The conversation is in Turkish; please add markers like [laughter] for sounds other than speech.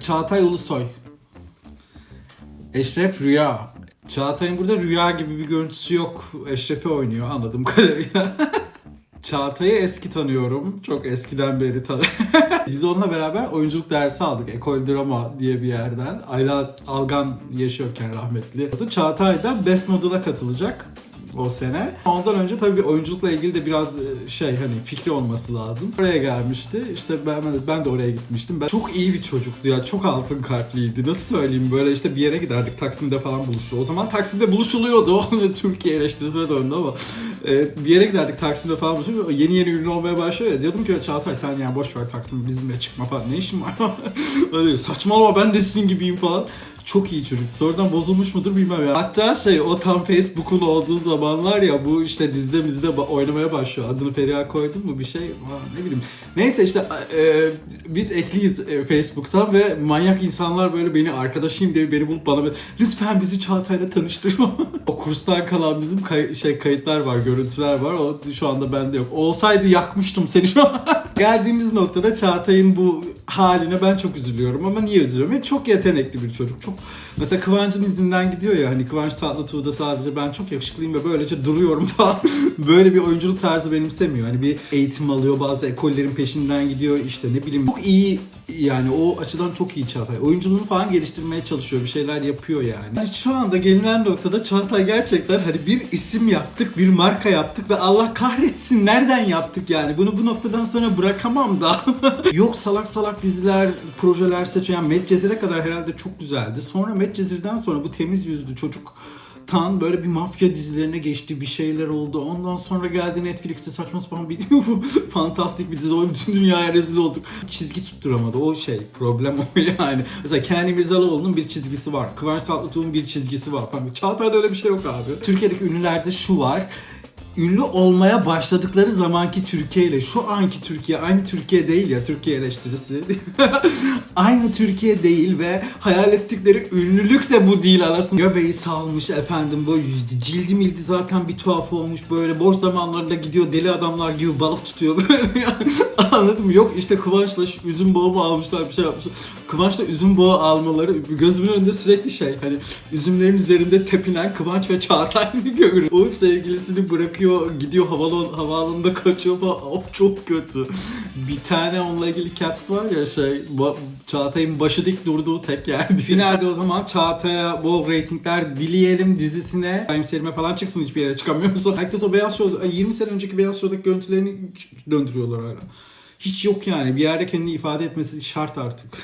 Çağatay Ulusoy. Eşref Rüya. Çağatay'ın burada rüya gibi bir görüntüsü yok. Eşref'i oynuyor anladığım kadarıyla. [laughs] Çağatay'ı eski tanıyorum. Çok eskiden beri tanıyorum. [laughs] Biz onunla beraber oyunculuk dersi aldık. Ekol Drama diye bir yerden. Ayla Algan yaşıyorken rahmetli. Çağatay da Best Model'a katılacak o sene. Ondan önce tabii oyunculukla ilgili de biraz e, şey hani fikri olması lazım. Oraya gelmişti. İşte ben ben de oraya gitmiştim. Ben çok iyi bir çocuktu ya. Çok altın kalpliydi. Nasıl söyleyeyim böyle işte bir yere giderdik. Taksim'de falan buluştu. O zaman Taksim'de buluşuluyordu. [laughs] Türkiye eleştirisine döndü ama e, bir yere giderdik Taksim'de falan buluşuyor. Yeni yeni ünlü olmaya başlıyor ya. Diyordum ki Çağatay sen yani boş ver Taksim bizimle çıkma falan. Ne işin var? [laughs] Saçmalama ben de sizin gibiyim falan. Çok iyi çocuk. Sonradan bozulmuş mudur bilmem ya. Hatta şey o tam Facebook'un olduğu zamanlar ya bu işte dizide ba- oynamaya başlıyor. Adını Feriha koydun mu bir şey var ne bileyim. Neyse işte e, biz ekliyiz e, Facebook'tan ve manyak insanlar böyle beni arkadaşıyım diye beni bulup bana böyle lütfen bizi Çağatay'la tanıştırma. [laughs] o kurstan kalan bizim kay- şey kayıtlar var, görüntüler var. O şu anda bende yok. Olsaydı yakmıştım seni şu an. [laughs] Geldiğimiz noktada Çağatay'ın bu haline ben çok üzülüyorum ama niye üzülüyorum? Ya çok yetenekli bir çocuk. Çok mesela Kıvanç'ın izinden gidiyor ya hani Kıvanç Tatlıtuğ'da sadece ben çok yakışıklıyım ve böylece duruyorum [laughs] falan. Böyle bir oyunculuk tarzı benimsemiyor. Hani bir eğitim alıyor, bazı ekollerin peşinden gidiyor işte ne bileyim. Çok iyi yani o açıdan çok iyi Çağatay. Oyunculuğunu falan geliştirmeye çalışıyor. Bir şeyler yapıyor yani. yani şu anda gelinen noktada Çağatay gerçekten hani bir isim yaptık, bir marka yaptık ve Allah kahretsin nereden yaptık yani. Bunu bu noktadan sonra bırakamam da. [laughs] Yok salak salak diziler, projeler seçiyor. Yani Medcezir'e kadar herhalde çok güzeldi. Sonra Medcezir'den sonra bu temiz yüzlü çocuk Tan böyle bir mafya dizilerine geçti bir şeyler oldu. Ondan sonra geldi Netflix'te saçma sapan bir [laughs] fantastik bir dizi. O bütün dünyaya rezil olduk. Çizgi tutturamadı. O şey problem o [laughs] yani. Mesela Kendi Mirzalıoğlu'nun bir çizgisi var. Kıvanç Tatlıtuğ'un bir çizgisi var. Çağatay'da öyle bir şey yok abi. Türkiye'deki ünlülerde şu var ünlü olmaya başladıkları zamanki Türkiye ile şu anki Türkiye aynı Türkiye değil ya Türkiye eleştirisi. [laughs] aynı Türkiye değil ve hayal ettikleri ünlülük de bu değil arasında. Göbeği salmış efendim böyle cildi mildi zaten bir tuhaf olmuş böyle boş zamanlarında gidiyor deli adamlar gibi balık tutuyor böyle. [laughs] Anladın mı? Yok işte Kıvanç'la üzüm bağı mı almışlar bir şey yapmışlar. Kıvanç'la üzüm bağı almaları gözümün önünde sürekli şey hani üzümlerin üzerinde tepinen Kıvanç ve Çağatay'ı [laughs] görüyorum. O sevgilisini bırakıyor gidiyor havalan, havaalanında kaçıyor falan. Of çok kötü. Bir tane onunla ilgili caps var ya şey Çağatay'ın başı dik durduğu tek yer. Finalde o zaman Çağatay'a bol reytingler dileyelim dizisine. Time serime falan çıksın hiçbir yere çıkamıyorsa. Herkes o Beyaz Show, 20 sene önceki Beyaz Show'daki görüntülerini döndürüyorlar hala. Hiç yok yani. Bir yerde kendini ifade etmesi şart artık.